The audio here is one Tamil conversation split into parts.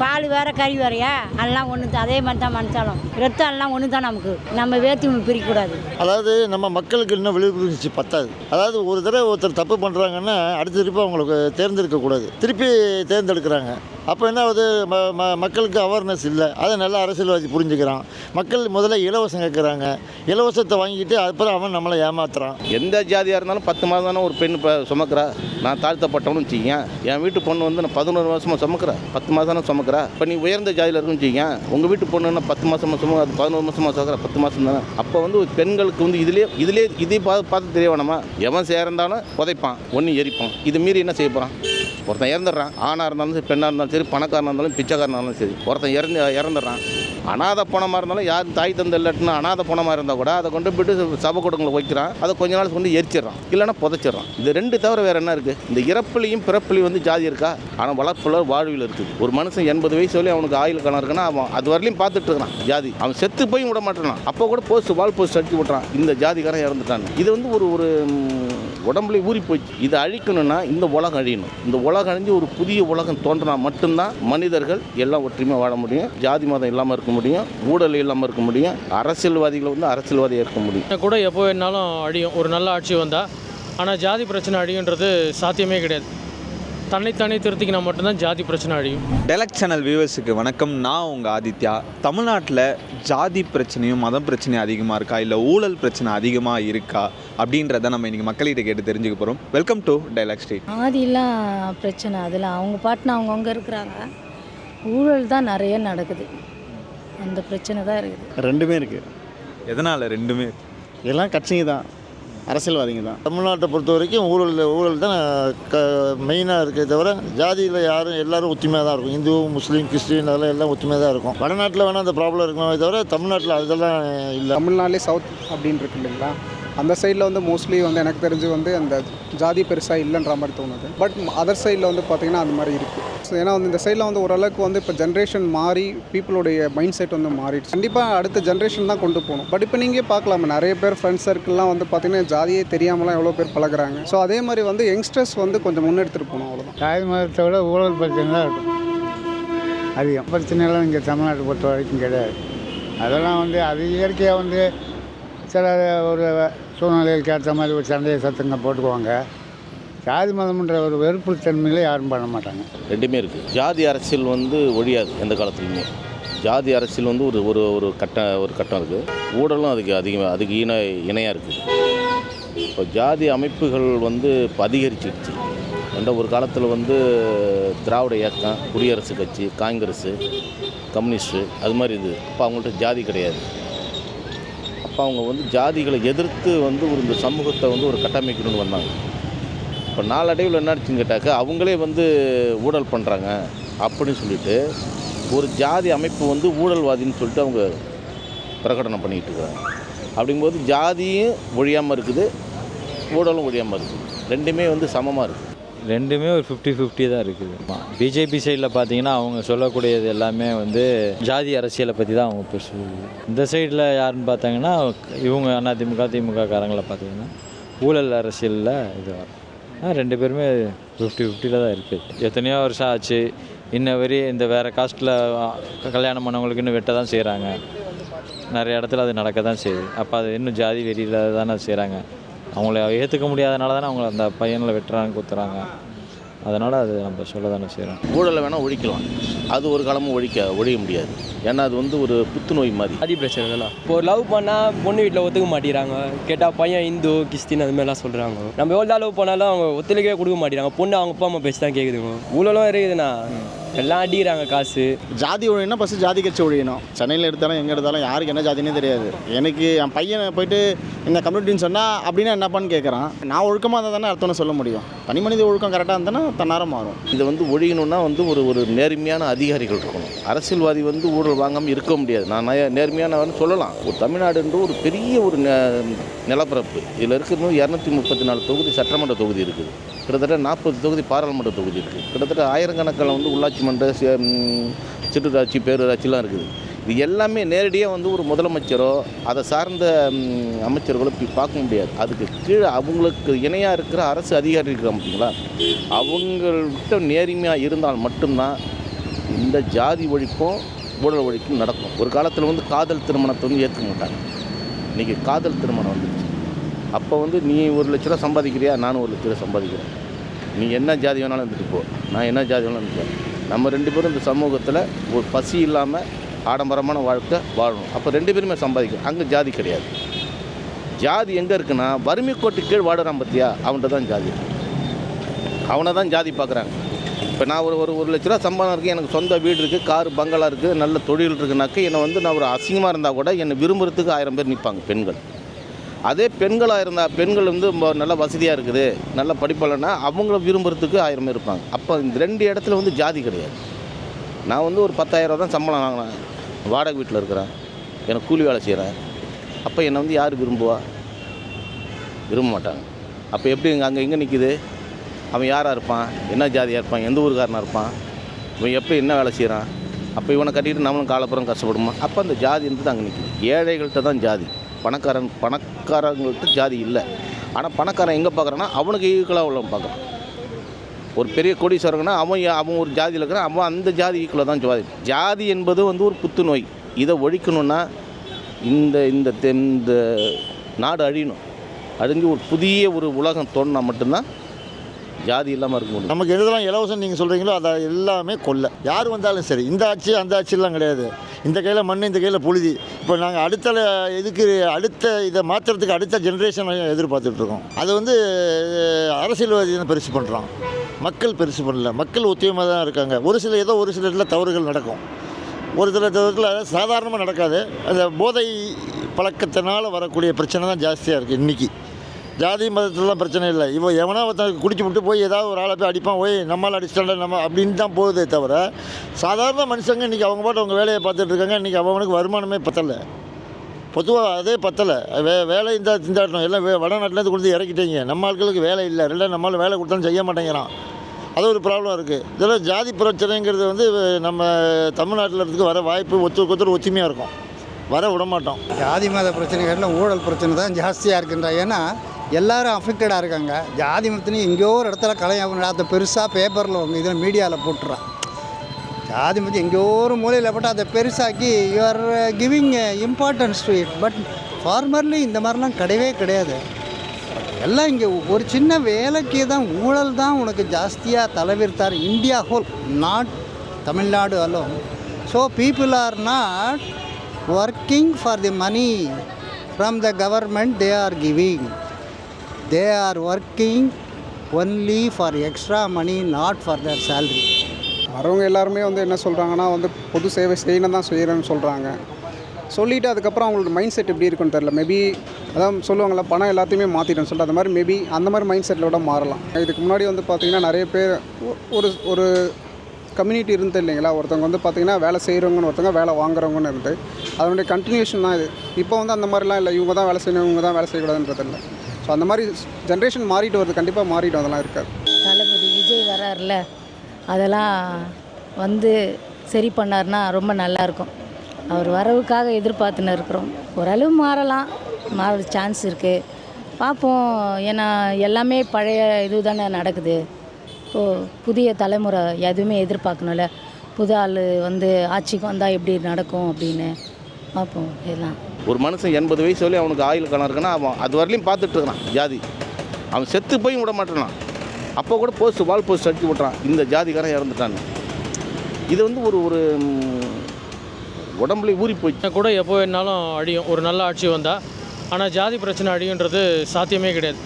பால் வேற கறி வேறையா? எல்லாம் ஒன்று அதே மாதிரி தான் மனுஷாலும். ரத்தம் எல்லாம் ஒன்று தான் நமக்கு? நம்ம வேற்றுமை பிரிக்கக்கூடாது. அதாவது நம்ம மக்களுக்கு இன்னும் விழிப்புணர்ச்சி பத்தாது. அதாவது ஒரு தடவை ஒருத்தர் தப்பு பண்ணுறாங்கன்னா அடுத்த திருப்பி அவங்களுக்கு தேர்ந்தெடுக்கக்கூடாது. திருப்பி தேர்ந்தெடுக்கிறாங்க. அப்போ என்ன ஆகுது? ம ம மக்களுக்கு அவேர்னஸ் இல்லை. அதை நல்லா அரசியல்வாதி புரிஞ்சுக்கிறான். மக்கள் முதல்ல இலவசம் கேட்குறாங்க இலவசத்தை வாங்கிட்டு அப்புறம் அவன் நம்மளை ஏமாத்துறான். எந்த ஜாதியாக இருந்தாலும் பத்து மாதம் தானே ஒரு பெண் இப்போ சுமக்கிறா? நான் தாழ்த்தப்பட்டவனு வச்சுக்கேன் என் வீட்டு பொண்ணு வந்து நான் பதினோரு மாதமாக சுமக்கிறேன் பத்து மாதம் தானே சுமக்கிறா. இப்போ நீ உயர்ந்த ஜாதியில் இருக்குன்னு வச்சுக்கேன் உங்கள் வீட்டு பொண்ணுன்னா பத்து மாதமாக சும அது பதினோரு மாதமாக சுமக்கிற? பத்து மாதம் தானே. அப்போ வந்து பெண்களுக்கு வந்து இதுலேயே இதுலேயே இதே பார்த்து பார்த்து தெரிய வேணாமா எவன் சேர்ந்தாலும் உதைப்பான் ஒன்று எரிப்பான். இது மீறி என்ன செய்ய போகிறான் ஒருத்தன் இறந்துடுறான் ஆணாக இருந்தாலும் சரி பெண்ணாக இருந்தாலும் சரி பணக்காரனாக இருந்தாலும் பிச்சைக்காரனாக இருந்தாலும் சரி ஒருத்தன் இறந்து இறந்துடுறான். அனாதை பணமாக இருந்தாலும் யார் தாய் தந்தை இல்லாட்டினா அனாதை பணமாக இருந்தால் கூட அதை கொண்டு போயிட்டு சபை கொடுங்களை வைக்கிறான். அதை கொஞ்ச நாள் கொண்டு எரிச்சிடுறான். இல்லைன்னா புதைச்சிடறான். இது ரெண்டு தவிர வேறு என்ன இருக்குது இந்த இறப்புலையும் பிறப்புலையும் வந்து ஜாதி இருக்கா? ஆனால் வளர்ப்புல வாழ்வில் இருக்குது ஒரு மனுஷன் எண்பது வயசு வரையும் அவனுக்கு ஆயுள் கணம் இருக்குன்னா அவன் அது வரலையும் பார்த்துட்டு இருக்கான். ஜாதி. அவன் செத்து போய் விட மாட்டான் அப்போ கூட போஸ்ட் வால் போஸ்ட் அடிச்சு விட்றான் இந்த ஜாதிக்காரன் இறந்துட்டான் இது வந்து ஒரு ஒரு உடம்புல ஊறி போச்சு. இதை அழிக்கணும்னா இந்த உலகம் அழியணும். இந்த உலகம் அழிஞ்சு ஒரு புதிய உலகம் தோன்றினா மட்டும்தான் மனிதர்கள் எல்லாம் ஒற்றுமையாக வாழ முடியும். ஜாதி மதம் இல்லாமல் இருக்க முடியும். ஊழல் இல்லாமல் இருக்க முடியும். அரசியல்வாதிகளை வந்து அரசியல்வாதியாக இருக்க முடியும். கூட எப்போ வேணாலும் அழியும். ஒரு நல்ல ஆட்சி வந்தால் ஆனால் ஜாதி பிரச்சனை அழியுன்றது சாத்தியமே கிடையாது. தன்னைத்தானே திருத்திக்கினா மட்டும்தான் ஜாதி பிரச்சனை அழியும். டெலக்ட் சேனல் வியூவர்ஸுக்கு வணக்கம். நான் உங்கள் ஆதித்யா. தமிழ்நாட்டில் ஜாதி பிரச்சனையும் மதம் பிரச்சனையும் அதிகமாக இருக்கா? இல்லை ஊழல் பிரச்சனை அதிகமாக இருக்கா? அப்படின்றத நம்ம இன்றைக்கி மக்கள்கிட்ட கேட்டு தெரிஞ்சுக்க போகிறோம் வெல்கம் டு டைலாக் ஸ்ட்ரீட் ஆதிலாம் பிரச்சனை அதில். அவங்க பாட்டுன்னு அவங்கவுங்க இருக்கிறாங்க. ஊழல் தான் நிறைய நடக்குது. அந்த பிரச்சனை தான் இருக்குது. ரெண்டுமே இருக்குது எதனால் ரெண்டுமே? எல்லாம் கட்சிங்க தான். அரசியல்வாதிங்க தான். தமிழ்நாட்டை பொறுத்த வரைக்கும் ஊழல் ஊழல் தான் க மெயினாக இருக்கே தவிர ஜாதியில் யாரும் எல்லாரும் ஒத்துமையாக தான் இருக்கும். இந்து முஸ்லீம் கிறிஸ்டின் அதெல்லாம் எல்லாம் ஒத்துமையாக தான் இருக்கும். வடநாட்டில் வேணால் அந்த ப்ராப்ளம் இருக்குமே தவிர தமிழ்நாட்டில் அதெல்லாம் இல்லை. தமிழ்நாட்டிலே சவுத் அப்படின்னு இருக்கு இல்லைங்களா? அந்த சைடில் வந்து மோஸ்ட்லி வந்து எனக்கு தெரிஞ்சு வந்து அந்த ஜாதி பெருசாக இல்லைன்ற மாதிரி தோணுது. பட் அதர் சைடில் வந்து பார்த்திங்கன்னா அந்த மாதிரி இருக்குது ஸோ ஏன்னா வந்து இந்த சைடில் வந்து ஓரளவுக்கு வந்து இப்போ ஜென்ரேஷன் மாறி பீப்புளுடைய மைண்ட் செட் வந்து மாறிடுச்சு. கண்டிப்பாக அடுத்த ஜென்ரேஷன் தான் கொண்டு போகணும். பட் இப்போ நீங்கள் பார்க்கலாம். நிறைய பேர் ஃப்ரெண்ட்ஸ் சர்க்கிள்லாம் வந்து பார்த்திங்கன்னா ஜாதியே தெரியாமலாம் எவ்வளோ பேர் பழகுறாங்க. ஸோ அதே மாதிரி வந்து யங்ஸ்டர்ஸ் வந்து கொஞ்சம் முன்னெடுத்துட்டு போகணும் அவ்வளோதான் ஜாதி மதத்தை விட ஊழல் பிரச்சனை தான் இருக்கும். அதிகம். பிரச்சனைலாம் இங்கே தமிழ்நாட்டை பொறுத்த வரைக்கும் கிடையாது. அதெல்லாம் வந்து அது இயற்கையாக வந்து சில ஒரு சூழ்நிலைகளுக்கு ஏற்ற மாதிரி ஒரு சண்டைய சத்தங்க போட்டுக்குவாங்க. ஜாதி மதம்ன்ற ஒரு வெறுப்பு தன்மையில் யாரும் பண்ண மாட்டாங்க. ரெண்டுமே இருக்குது ஜாதி அரசியல் வந்து ஒழியாது எந்த காலத்துலையுமே ஜாதி அரசியல் வந்து ஒரு ஒரு ஒரு கட்டம் ஒரு கட்டம் இருக்குது ஊழலும் அதுக்கு அதிகமாக அதுக்கு இணை இணையாக இருக்குது இப்போ ஜாதி அமைப்புகள் வந்து இப்போ அதிகரிச்சிடுச்சு என்ற ஒரு காலத்தில் வந்து திராவிட இயக்கம் குடியரசு கட்சி காங்கிரஸு கம்யூனிஸ்ட்டு அது மாதிரி இது. இப்போ அவங்கள்ட்ட ஜாதி கிடையாது. அப்போ அவங்க வந்து ஜாதிகளை எதிர்த்து வந்து ஒரு இந்த சமூகத்தை வந்து ஒரு கட்டமைக்கணும்னு வந்தாங்க. இப்போ நாளடைவில் என்னாச்சுன்னு கேட்டாக்கா அவங்களே வந்து ஊழல் பண்ணுறாங்க அப்படின்னு சொல்லிட்டு ஒரு ஜாதி அமைப்பு வந்து ஊழல்வாதின்னு சொல்லிட்டு அவங்க பிரகடனம் பண்ணிக்கிட்டு இருக்காங்க. அப்படிங்கும்போது ஜாதியும் ஒழியாமல் இருக்குது ஊழலும் ஒழியாமல் இருக்குது. ரெண்டுமே வந்து சமமாக இருக்குது ரெண்டுமே ஒரு ஃபிஃப்டி ஃபிஃப்டி தான் இருக்குது. பிஜேபி சைடில் பார்த்தீங்கன்னா அவங்க சொல்லக்கூடியது எல்லாமே வந்து ஜாதி அரசியலை பற்றி தான் அவங்க பேசுவது இந்த சைடில் யாருன்னு பார்த்தாங்கன்னா இவங்க அதிமுக திமுக காரங்களை பார்த்தீங்கன்னா ஊழல் அரசியலில் இது வரும். ரெண்டு பேருமே ஃபிஃப்டி ஃபிஃப்டியில் தான் இருக்குது எத்தனையோ வருஷம் ஆச்சு. இன்ன வரையும் இந்த வேறு காஸ்ட்டில் கல்யாணம் பண்ணவங்களுக்கு இன்னும் வெட்ட தான் செய்கிறாங்க நிறைய இடத்துல அது நடக்க தான் செய்யுது. அப்போ அது இன்னும் ஜாதி வெறியில் தானே செய்கிறாங்க அவங்கள ஏற்றுக்க முடியாதனால தானே அவங்கள அந்த பையனில் வெட்டுறாங்க குத்துறாங்க. அதனால் அது நம்ம சொல்ல தானே செய்கிறோம் ஊழலை வேணால் ஒழிக்கலாம். அது ஒரு காலமும் ஒழிக்க ஒழிய முடியாது. ஏன்னா அது வந்து ஒரு புத்துநோய் மாதிரி. ஜாதி பிரச்சனை தானே. இப்போ ஒரு லவ் பண்ணால் பொண்ணு வீட்டில் ஒத்துக்க மாட்டேங்கிறாங்க. கேட்டால் பையன் இந்து கிறிஸ்டின் அது மாதிரிலாம் சொல்கிறாங்க நம்ம எவ்வளோ லவ் பண்ணாலும் அவங்க ஒத்துழைக்கவே கொடுக்க மாட்டேங்கிறாங்க. பொண்ணு அவங்க அப்பா அம்மா பேசி தான் கேட்குதுங்க. ஊழலும் இருக்குதுண்ணா. எல்லாம் அடிக்கிறாங்க காசு. ஜாதி ஒழியனா ஃபஸ்ட்டு ஜாதி கட்சி ஒழியணும். சென்னையில் எடுத்தாலும் எங்கே எடுத்தாலும் யாருக்கு என்ன ஜாதினே தெரியாது. எனக்கு என் பையனை போயிட்டு இந்த கம்யூனிட்டின்னு சொன்னால் அப்படின்னா என்னப்பான்னு கேட்குறான் நான் ஒழுக்கமாக இருந்தால் தானே அர்த்தம்னு சொல்ல முடியும். தனி மனித ஒழுக்கம் கரெக்டாக இருந்தேன்னா தன்னாரம் மாறும். இதை வந்து ஒழியணும்னா வந்து ஒரு ஒரு நேர்மையான அதிகாரிகள் இருக்கணும். அரசியல்வாதி வந்து ஊழல் வாங்காமல் இருக்க முடியாது. நான் நய- நேர்மையானவன்னு சொல்லலாம். ஒரு தமிழ்நாடுன்ற ஒரு பெரிய ஒரு நெ- நிலப்பரப்பு. இதில் இருக்கிறது இரநூத்தி முப்பத்தி நாலு தொகுதி சட்டமன்ற தொகுதி இருக்குது. கிட்டத்தட்ட நாற்பது தொகுதி பாராளுமன்ற தொகுதி இருக்குது கிட்டத்தட்ட ஆயிரக்கணக்கில் வந்து உள்ளாட்சி மன்ற சிற்றூராட்சி பேரூராட்சிலாம் இருக்குது. இது எல்லாமே நேரடியாக வந்து ஒரு முதலமைச்சரோ அதை சார்ந்த அமைச்சர்களோ பார்க்க முடியாது. அதுக்கு கீழே அவங்களுக்கு இணையாக இருக்கிற அரசு அதிகாரி இருக்கிறாங்க பார்த்தீங்களா அவங்கள்ட்ட நேர்மையாக இருந்தால் மட்டும்தான் இந்த ஜாதி ஒழிப்பும் ஊழல் ஒழிப்பும் நடக்கும். ஒரு காலத்தில் வந்து காதல் திருமணத்தை வந்து ஏற்க மாட்டாங்க. இன்றைக்கி காதல் திருமணம் வந்துருச்சு. அப்போ வந்து நீ ஒரு லட்ச ரூபா சம்பாதிக்கிறியா? நானும் ஒரு லட்ச ரூபா சம்பாதிக்கிறேன். நீ என்ன ஜாதி வேணாலும் இருந்துட்டு போ. நான் என்ன ஜாதி வேணாலும் இருந்துட்டு நம்ம ரெண்டு பேரும் இந்த சமூகத்தில் ஒரு பசி இல்லாமல் ஆடம்பரமான வாழ்க்கை வாழணும். அப்போ ரெண்டு பேருமே சம்பாதிக்கணும். அங்கே ஜாதி கிடையாது. ஜாதி எங்கே இருக்குன்னா வறுமை கோட்டு கீழ் வாடுறான் பார்த்தியா அவன்கிட்ட தான் ஜாதி. அவனை தான் ஜாதி பார்க்குறாங்க இப்போ நான் ஒரு ஒரு ஒரு லட்ச ரூபா சம்பளம் இருக்குது எனக்கு சொந்த வீடு இருக்குது கார் பங்களா இருக்குது நல்ல தொழில் இருக்குனாக்க என்னை வந்து நான் ஒரு அசிங்கமாக இருந்தால் கூட என்னை விரும்புறதுக்கு ஆயிரம் பேர் நிற்பாங்க பெண்கள். அதே பெண்களாக இருந்தால் பெண்கள் வந்து நல்ல வசதியாக இருக்குது நல்ல படிப்பாளனா அவங்கள விரும்புறதுக்கு ஆயிரம் பேர் இருப்பாங்க. அப்போ இந்த ரெண்டு இடத்துல வந்து ஜாதி கிடையாது. நான் வந்து ஒரு பத்தாயிரம் தான் சம்பளம் வாங்கினேன். வாடகை வீட்டில் இருக்கிறேன். எனக்கு கூலி வேலை செய்கிறேன் அப்போ என்னை வந்து யார் விரும்புவா? விரும்ப மாட்டாங்க. அப்போ எப்படி இங்கே அங்கே எங்கே நிற்கிது அவன் யாராக இருப்பான்? என்ன ஜாதியாக இருப்பான்? எந்த ஊருக்காரனாக இருப்பான்? இவன் எப்போ என்ன வேலை செய்கிறான் அப்போ இவனை கட்டிட்டு நம்மளும் காலப்புறம் கஷ்டப்படுமா? அப்போ அந்த ஜாதின்றது அங்கே நிற்கிது ஏழைகள்கிட்ட தான் ஜாதி. பணக்காரன் பணக்காரங்கள்ட்ட ஜாதி இல்லை. ஆனால் பணக்காரன் எங்கே பார்க்குறான்னா அவனுக்கு ஈக்குவலாக உள்ளவன் பார்க்குறான் ஒரு பெரிய கோடீஸ்வரங்கன்னா அவன் அவன் ஒரு ஜாதியில் இருக்கிறான் அவன் அந்த ஜாதி ஈக்குவலாக தான் ஜாதி. ஜாதி என்பது வந்து ஒரு புத்துநோய். இதை ஒழிக்கணும்னா இந்த இந்த இந்த நாடு அழியணும். அழிஞ்சு ஒரு புதிய ஒரு உலகம் தோணுனா மட்டும்தான் ஜாதி இல்லாமல் இருக்க முடியும். நமக்கு எதெல்லாம் இலவசம் நீங்கள் சொல்கிறீங்களோ அதை எல்லாமே கொல்ல. யார் வந்தாலும் சரி இந்த ஆட்சி அந்த ஆட்சியெல்லாம் கிடையாது. இந்த கையில் மண் இந்த கையில் புழுதி. இப்போ நாங்கள் அடுத்த இதுக்கு அடுத்த இதை மாற்றுறதுக்கு அடுத்த ஜென்ரேஷன் எதிர்பார்த்துட்ருக்கோம் அது வந்து அரசியல்வாதி தான் பெருசு பண்ணுறான் மக்கள் பெருசு பண்ணல. மக்கள் ஒத்தியமாக தான் இருக்காங்க. ஒரு சில ஏதோ ஒரு சில இடத்துல தவறுகள் நடக்கும். ஒரு சில இடத்துல சாதாரணமாக நடக்காது. அந்த போதை பழக்கத்தினால் வரக்கூடிய பிரச்சனை தான் ஜாஸ்தியாக இருக்குது இன்றைக்கி ஜாதி மதத்துலலாம் பிரச்சனை இல்லை. இவன் எவனா ஒருத்தன் குடிச்சு விட்டு போய் ஏதாவது ஒரு ஆளை போய் அடிப்பான் போய் நம்மளால் அடிச்சிட்டாண்டா நம்ம அப்படின்னு தான் போகுதே தவிர சாதாரண மனுஷங்க இன்றைக்கி அவங்க பாட்டு அவங்க வேலையை பார்த்துட்டு இருக்காங்க. இன்றைக்கி அவனுக்கு வருமானமே பத்தலை. பொதுவாக அதே பத்தலை. வே வேலை இந்த திண்டாட்டணும் எல்லாம் வே வடநாட்டிலேருந்து கொடுத்து இறக்கிட்டீங்க. நம்ம ஆட்களுக்கு வேலை இல்லை. ரெண்டாவது நம்மளால் வேலை கொடுத்தாலும் செய்ய மாட்டேங்கிறான். அது ஒரு ப்ராப்ளம் இருக்குது இதில் ஜாதி பிரச்சனைங்கிறது வந்து நம்ம தமிழ்நாட்டில் இருந்து வர வாய்ப்பு ஒத்துக்கு ஒருத்தர் ஒத்துமையாக இருக்கும். வர விட மாட்டோம். ஜாதி மத பிரச்சனைகளில் ஊழல் பிரச்சனை தான் ஜாஸ்தியாக இருக்குன்றா. ஏன்னா எல்லாரும் அஃபெக்டடாக இருக்காங்க. ஜாதி மதத்தினு எங்கேயோ ஒரு இடத்துல கலைஞர் அதை பெருசாக பேப்பரில் உங்கள் இதில் மீடியாவில் போட்டுறான் ஜாதி மதம் எங்கேயோ ஒரு மூலையில் போட்டு அதை பெருசாக்கி you are giving importance to it but formerly இந்த மாதிரிலாம் கிடையவே கிடையாது. எல்லாம் இங்கே ஒரு சின்ன வேலைக்கு தான் ஊழல் தான் உனக்கு ஜாஸ்தியாக தலைவிர்த்தார். India whole not Tamil Nadu alone so people are not working for the money from the government they are giving they are working only for extra money not for their salary வரவங்க எல்லாருமே வந்து என்ன சொல்கிறாங்கன்னா வந்து பொது சேவை செய்யணும் தான் செய்கிறேன்னு சொல்கிறாங்க சொல்லிவிட்டு அதுக்கப்புறம் அவங்களோட மைண்ட் செட் எப்படி இருக்குன்னு தெரில மேபி அதான் சொல்லுவாங்கள்ல பணம் எல்லாத்தையுமே மாற்றிட்டேன்னு சொல்லிட்டு அந்த மாதிரி மேபி அந்த மாதிரி மைண்ட் செட்டில் கூட மாறலாம். இதுக்கு முன்னாடி வந்து பார்த்திங்கன்னா நிறைய பேர் ஒரு ஒரு கம்யூனிட்டி இருந்து இல்லைங்களா? ஒருத்தவங்க வந்து பார்த்திங்கன்னா வேலை செய்கிறவங்கன்னு ஒருத்தவங்க வேலை வாங்குறவங்கன்னு இருந்து அதனுடைய கண்டினியூஷன் தான் இது. இப்போ வந்து அந்த மாதிரிலாம் இல்லை. இவங்க தான் வேலை செய்யணும் இவங்க தான் வேலை செய்யக்கூடாதுன்றது இல்லை. ஸோ அந்த மாதிரி ஜென்ரேஷன் மாறிட்டு வருது. கண்டிப்பாக மாறிட்டு அதெல்லாம் இருக்காது. தளபதி விஜய் வரார்ல அதெல்லாம் வந்து சரி பண்ணார்னா ரொம்ப நல்லாயிருக்கும். அவர் வரவுக்காக எதிர்பார்த்துன்னு இருக்கிறோம். ஓரளவு மாறலாம். மாற சான்ஸ் இருக்குது பார்ப்போம். ஏன்னா எல்லாமே பழைய இது தானே நடக்குது. இப்போது புதிய தலைமுறை எதுவுமே எதிர்பார்க்கணும்ல. புது ஆள் வந்து ஆட்சிக்கு வந்தால் எப்படி நடக்கும் அப்படின்னு பார்ப்போம். இதெல்லாம். ஒரு மனுஷன் எண்பது வயசு வரையும் அவனுக்கு ஆயுள் காலம் இருக்குன்னா அவன் அது வரலையும் பார்த்துட்டு இருக்கிறான் ஜாதி. அவன் செத்து போய் விட மாட்டான் அப்போ கூட போஸ்ட் வால் போஸ்ட் அடிச்சு விட்றான் இந்த ஜாதிக்காரன் இறந்துட்டான்னு இது வந்து ஒரு ஒரு உடம்புல ஊறி போச்சு கூட எப்போ வேணாலும் அழியும் ஒரு நல்ல ஆட்சி வந்தால் ஆனால் ஜாதி பிரச்சனை அழியுன்றது சாத்தியமே கிடையாது.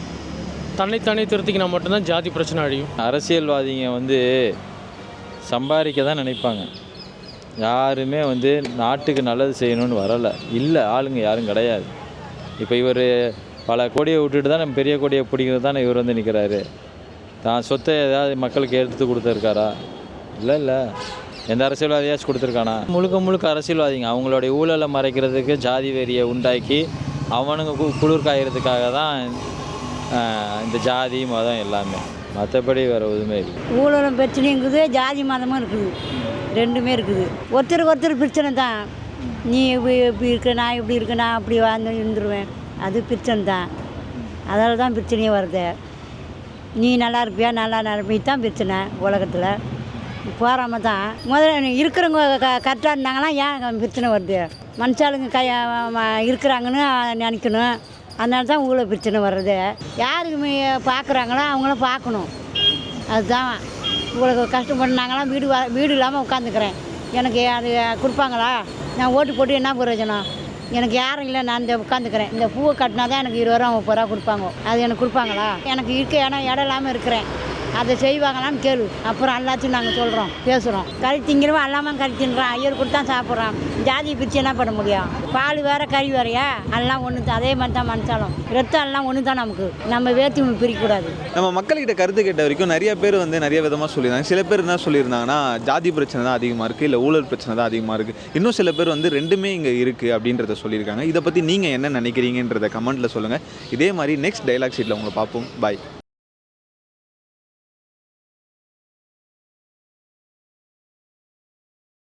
தன்னைத்தானே திருத்திக்கினா மட்டும்தான் ஜாதி பிரச்சனை அழியும். அரசியல்வாதிங்க வந்து சம்பாதிக்க தான் நினைப்பாங்க. யாருமே வந்து நாட்டுக்கு நல்லது செய்யணும்னு வரலை. இல்லை ஆளுங்க யாரும் கிடையாது. இப்போ இவர் பல கோடியை விட்டுட்டு தான் நம்ம பெரிய கோடியை பிடிக்கிறது தானே இவர் வந்து நிற்கிறாரு தான் சொத்தை ஏதாவது மக்களுக்கு எடுத்து கொடுத்துருக்காரா? இல்லை இல்லை. எந்த அரசியல்வாதியாச்சும் கொடுத்துருக்கானா? முழுக்க முழுக்க அரசியல்வாதிங்க. அவங்களுடைய ஊழலை மறைக்கிறதுக்கு ஜாதி வெறியை உண்டாக்கி அவனுங்க கு- குளிர் தான் இந்த ஜாதி மதம் எல்லாமே. மற்றபடி வேறு எதுவுமே இல்லை. ஊழலும் பிரச்சனையும் இருக்குது ஜாதி மதமும் இருக்குது. ரெண்டுமே இருக்குது. ஒருத்தருக்கு ஒருத்தர் பிரச்சனை தான். நீ இப்படி இப்படி இருக்க நான் இப்படி இருக்க நான் அப்படி வாழ்ந்து இருந்துருவேன். அது பிரச்சனை தான். அதால் தான் பிரச்சனையே வருது. நீ நல்லா இருப்பியா நல்லா இருப்பி தான் பிரச்சனை உலகத்தில். போகாம தான். முதல்ல இருக்கிறவங்க க கரெக்டாக இருந்தாங்கன்னா ஏன் பிரச்சனை வருது? மனுஷாளுங்க கை இருக்கிறாங்கன்னு நினைக்கணும். அதனால தான் ஊழல் பிரச்சனை வர்றது. யாருக்கு பார்க்குறாங்களோ அவங்களும் பார்க்கணும். அதுதான். உங்களுக்கு கஷ்டப்பட்டாங்களாம் வீடு வா வீடு இல்லாமல் உட்காந்துக்கிறேன். எனக்கு அது கொடுப்பாங்களா? நான் ஓட்டு போட்டு என்ன பிரயோஜனம்? எனக்கு யாரும் இல்லை நான் இந்த உட்காந்துக்கிறேன். இந்த பூவை கட்டினா தான் எனக்கு இருபது ரூபா முப்பது ரூபா கொடுப்பாங்க. அது எனக்கு கொடுப்பாங்களா? எனக்கு இருக்க இடம் இடம் இல்லாமல் இருக்கிறேன். அதை செய்வாங்களான்னு கேளு. அப்புறம் எல்லாத்தையும் நாங்கள் சொல்கிறோம் பேசுகிறோம் கறி திங்கிறவன் எல்லாமே கறி தின்றான் ஐயர் கொடுத்தா சாப்பிட்றான். ஜாதியை பிரித்து என்ன பண்ண முடியும்? பால் வேறு கறி வேறையா? எல்லாம் ஒன்று தான் அதே மாதிரி தான் மனுஷாலும். ரத்தம் எல்லாம் ஒன்று தான் நமக்கு? நம்ம வேத்தி பிரிக்கக்கூடாது. நம்ம மக்கள்கிட்ட கருத்து கேட்ட வரைக்கும் நிறைய பேர் வந்து நிறைய விதமாக சொல்லியிருந்தாங்க. சில பேர் என்ன சொல்லியிருந்தாங்கன்னா ஜாதி பிரச்சனை தான் அதிகமாக இருக்குது இல்லை ஊழல் பிரச்சனை தான் அதிகமாக இருக்குது இன்னும் சில பேர் வந்து ரெண்டுமே இங்கே இருக்குது அப்படின்றத சொல்லியிருக்காங்க. இதை பற்றி நீங்கள் என்ன நினைக்கிறீங்கன்றத கமெண்ட்டில் சொல்லுங்கள் இதே மாதிரி நெக்ஸ்ட் டைலாக் ஷீட்டில் உங்களை பார்ப்போம். பாய்